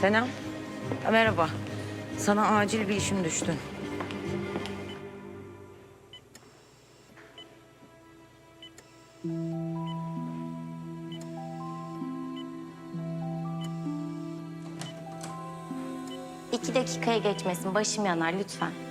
Senem. Ha, Merhaba. Sana acil bir işim düştü. İki dakikaya geçmesin. Başım yanar lütfen.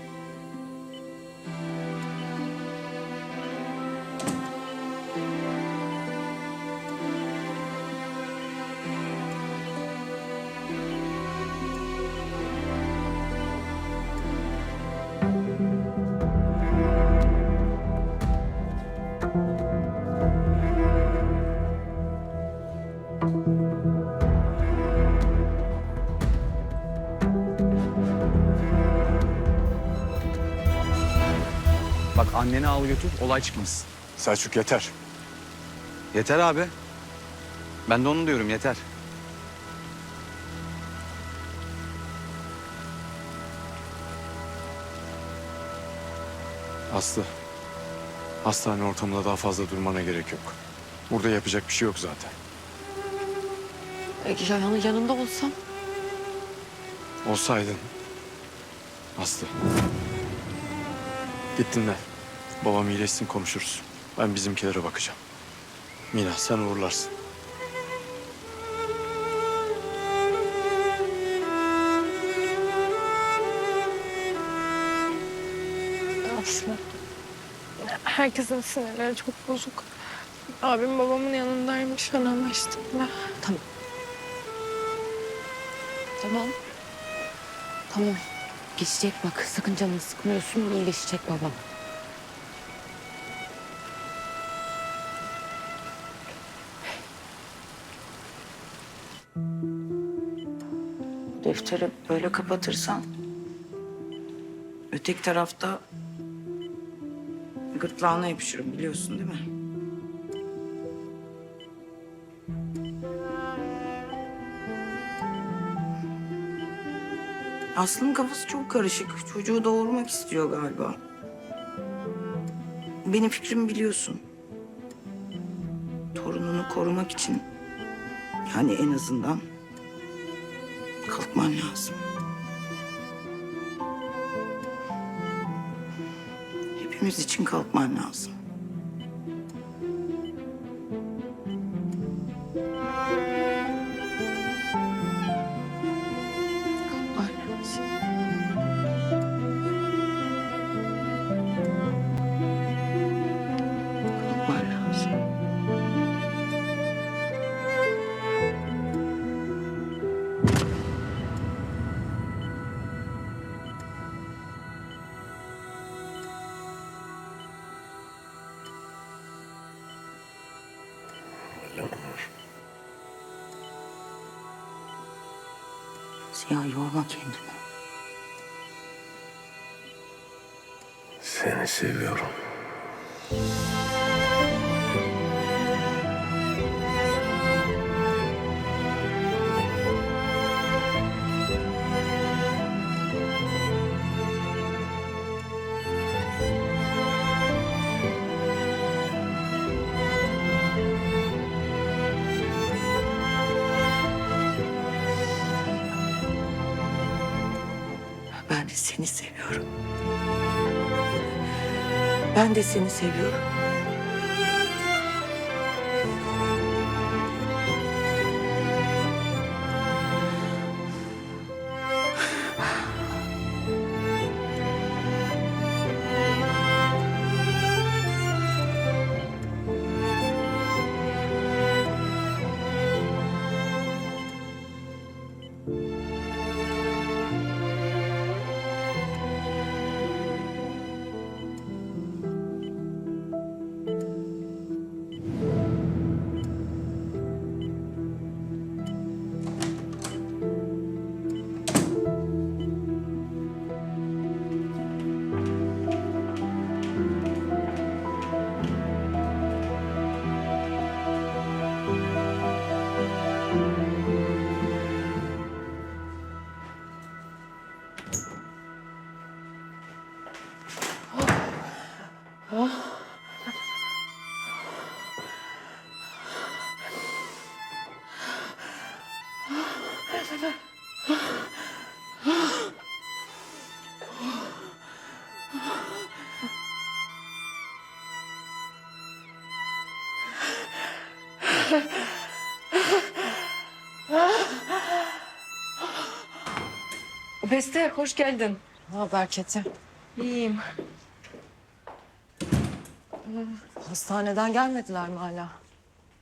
Anneni al götür, olay çıkmasın. Selçuk yeter. Yeter abi. Ben de onu diyorum, yeter. Aslı. Hastane ortamında daha fazla durmana gerek yok. Burada yapacak bir şey yok zaten. E, yan- yanında olsam. Olsaydın. Aslı. Git dinlen. Babam iyileşsin konuşuruz. Ben bizimkilere bakacağım. Mina sen uğurlarsın. Aslı. Herkesin sinirleri çok bozuk. Abim babamın yanındaymış fenalaştığında. Tamam. Tamam. Tamam. Geçecek bak. Sakın canını sıkmıyorsun. İyileşecek babam. Defteri böyle kapatırsan... ...öteki tarafta... ...gırtlağına yapışırım biliyorsun değil mi? Aslı'nın kafası çok karışık. Çocuğu doğurmak istiyor galiba. Benim fikrimi biliyorsun. Torununu korumak için... ...yani en azından kalkman lazım. Hepimiz için kalkman lazım. Ziya yorma kendini. Seni seviyorum. Ben de seni seviyorum. Ben de seni seviyorum. Beste hoş geldin. Ne haber Keti? İyiyim. Hastaneden gelmediler mi hala?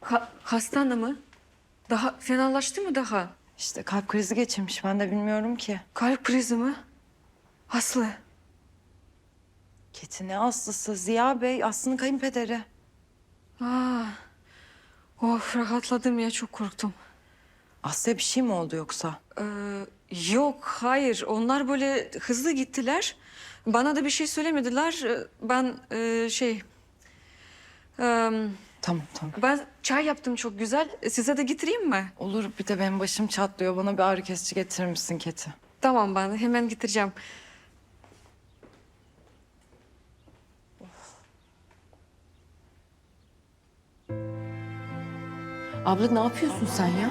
Ha, hastane mı? Daha fenalaştı mı daha? İşte kalp krizi geçirmiş ben de bilmiyorum ki. Kalp krizi mi? Aslı. Keti ne Aslısı? Ziya Bey Aslı'nın kayınpederi. Aa, of rahatladım ya çok korktum. Aslı'ya bir şey mi oldu yoksa? Ee, yok hayır onlar böyle hızlı gittiler. Bana da bir şey söylemediler. Ee, Ben e, şey... Tamam tamam. ben çay yaptım çok güzel. Size de getireyim mi? Olur bir de benim başım çatlıyor. Bana bir ağrı kesici getirir misin Keti? Tamam ben hemen getireceğim. Abla ne yapıyorsun sen ya?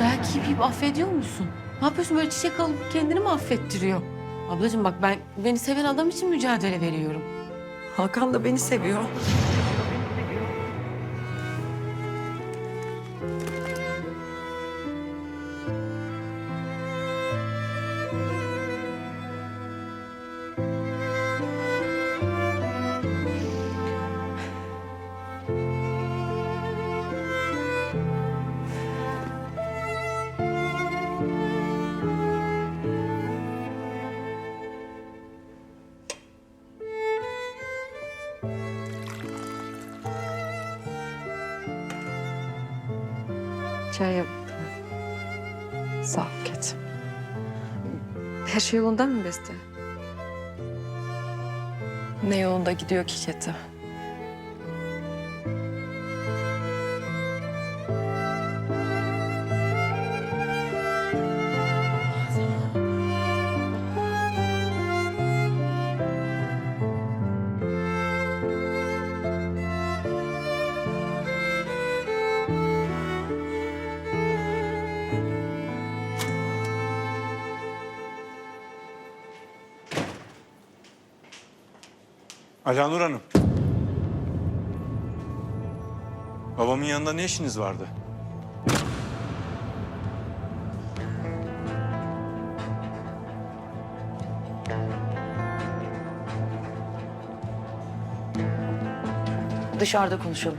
Belki bir affediyor musun? Ne yapıyorsun böyle çiçek alıp kendini mi affettiriyor? Ablacığım bak ben beni seven adam için mücadele veriyorum. Hakan da beni seviyor. Çay yap. Sağ ol Keti. Her şey yolunda mı Beste? Ne yolunda gidiyor ki Keti? Alanur Hanım. Babamın yanında ne işiniz vardı? Dışarıda konuşalım.